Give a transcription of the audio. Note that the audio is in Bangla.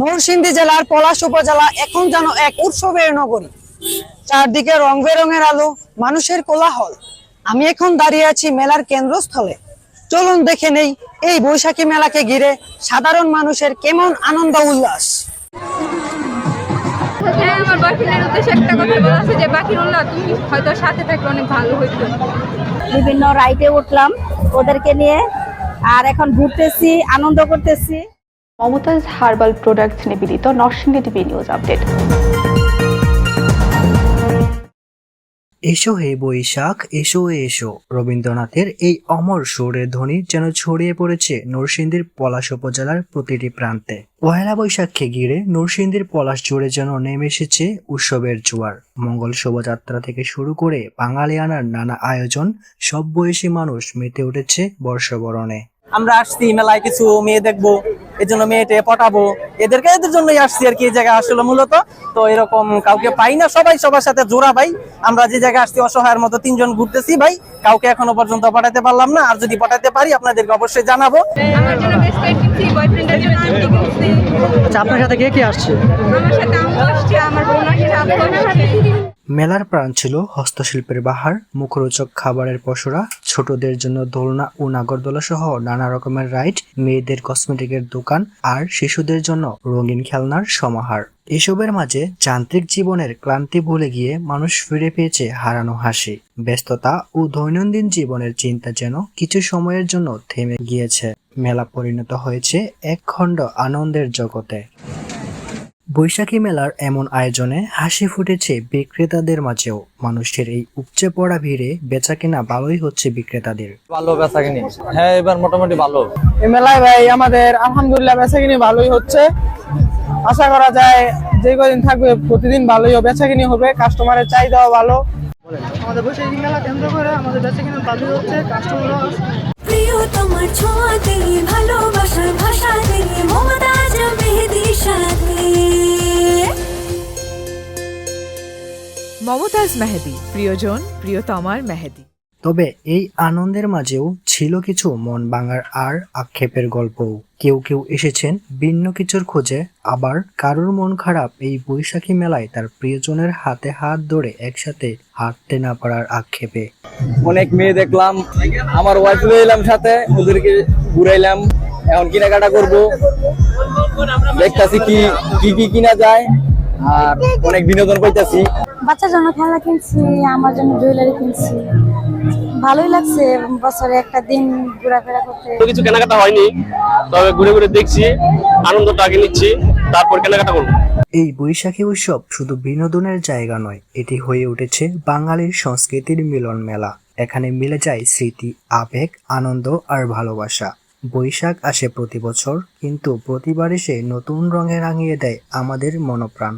নরসিংদী জেলার পলাশ উপজেলা এখন যেন এক উৎসবের নগরী। চারদিকে রং বেরঙের আলো মানুষের কোলাহল। আমি এখন দাঁড়িয়ে আছি মেলার কেন্দ্রস্থলে। চলুন দেখে নেই এই বৈশাখী মেলাকে ঘিরে সাধারণ মানুষের কেমন আনন্দ উল্লাস। হ্যাঁ আমার বয়ফ্রেন্ডের উদ্দেশ্যে একটা কথা বলা আছে যে বাকিরুল্লাহ তুমি হয়তো সাথে থাকলে অনেক ভালো হইতো। বিভিন্ন রাইডে উঠলাম ওদেরকে নিয়ে আর এখন ঘুরতেছি আনন্দ করতেছি। মমতাজ হার্বাল প্রোডাক্টস নিবেদিত নরসিংদী টিভি নিউজ আপডেট। এসো হে বৈশাখ এসো এসো। রবীন্দ্রনাথের এই অমর সুরের ধ্বনি যেন ছড়িয়ে পড়েছে নরসিংদীর পলাশ উপজেলার প্রতিটি প্রান্তে। পয়লা বৈশাখকে ঘিরে নরসিংদীর পলাশ জুড়ে যেন নেমে এসেছে উৎসবের জোয়ার। মঙ্গল শোভাযাত্রা থেকে শুরু করে বাঙালিয়ানার নানা আয়োজন সব বয়সী মানুষ মেতে উঠেছে বর্ষবরণে। আমরা আসছি মেলায় কিছু মেয়ে দেখব। এই জন্য মেয়েটে পটাবো। এদেরকে এদের জন্যই আসছি আর কি এই জায়গায় আসলে মূলত। তো এরকম কাউকে পাই না সবাই সবার সাথে জোড়া ভাই। আমরা যে জায়গায় আসছি অসহায়ের মতো তিনজন ঘুরতেছি ভাই কাউকে এখনও পর্যন্ত পাঠাতে পারলাম না। আর যদি পাঠাতে পারি আপনাদেরকে অবশ্যই জানাব। আচ্ছা আপনার সাথে কে কে আসছে? আমার সাথে আম্মু আসছে আমার বোন আসছে আব্বু আসছে। মেলার প্রাণ ছিল হস্তশিল্পের বাহার মুখরোচক খাবারের পসরা ছোটদের জন্য দোলনা ও নাগরদোলা সহ নানা রকমের রাইড, মেয়েদের কসমেটিকের দোকান আর শিশুদের জন্য রঙিন খেলনার সমাহার। এসবের মাঝে যান্ত্রিক জীবনের ক্লান্তি ভুলে গিয়ে মানুষ ফিরে পেয়েছে হারানো হাসি। ব্যস্ততা ও দৈনন্দিন জীবনের চিন্তা যেন কিছু সময়ের জন্য থেমে গিয়েছে। মেলা পরিণত হয়েছে এক খণ্ড আনন্দের জগতে। বৈশাখী মেলার এমন আয়োজনে হাসি ফুটেছে বিক্রেতাদের মাঝেও। মানুষের এই উপচে পড়া ভিড়ে বেচাকেনা ভালোই হচ্ছে বিক্রেতাদের। ভালো বেচা কিনি হ্যাঁ এবার মোটামুটি ভালো। এই মেলায় ভাই আমাদের আলহামদুলিল্লাহ বেচা কিনি ভালোই হচ্ছে। আশা করা যায় যে কদিন থাকবে প্রতিদিন ভালোই হবে বেচা কিনি হবে কাস্টমারের চাহিদাও ভালো। আমাদের বৈশাখী মেলা কেন্দ্র করে আমাদের বেচা কিনি ভালোই হচ্ছে কাস্টমারও মমতাজ মেহেদি প্রিয়জন প্রিয়তমার মেহেদি। তবে এই আনন্দের মাঝেও ছিল কিছু মন ভাঙার আর আক্ষেপের গল্পও। কেউ কেউ এসেছেন ভিন্ন কিছুর খোঁজে আবার কারোর মন খারাপ এই বৈশাখী মেলায় তার প্রিয়জনের হাতে হাত ধরে একসাথে হাঁটতে না পারার আক্ষেপে। অনেক মেয়ে দেখলাম আমার ওয়াইফ এলাম সাথে ওদেরকে ঘুরাইলাম এখন কেনাকাটা করব। দেখতাছি কি কি কি কিনা যায়। আর অনেক বিনোদন পাইতাছি। বাচ্চার জন্য খেলা কিনছি আমার জন্য জুয়েলারি কিনছি। ভালোই লাগছে বছরে একটা দিন ঘোরাফেরা করতে। কিছু কেনাকাটা হয়নি তবে ঘুরে ঘুরে দেখছি আনন্দটা আগে নিচ্ছি তারপর কেনাকাটা করব। এই বৈশাখী উৎসব শুধু বিনোদনের জায়গা নয় এটি হয়ে উঠেছে বাঙালির সংস্কৃতির মিলন মেলা এখানে মিলে যায় স্মৃতি আবেগ আনন্দ আর ভালোবাসা। বৈশাখ আসে প্রতি বছর কিন্তু প্রতিবারই সে নতুন রঙে রাঙিয়ে দেয় আমাদের মনপ্রাণ।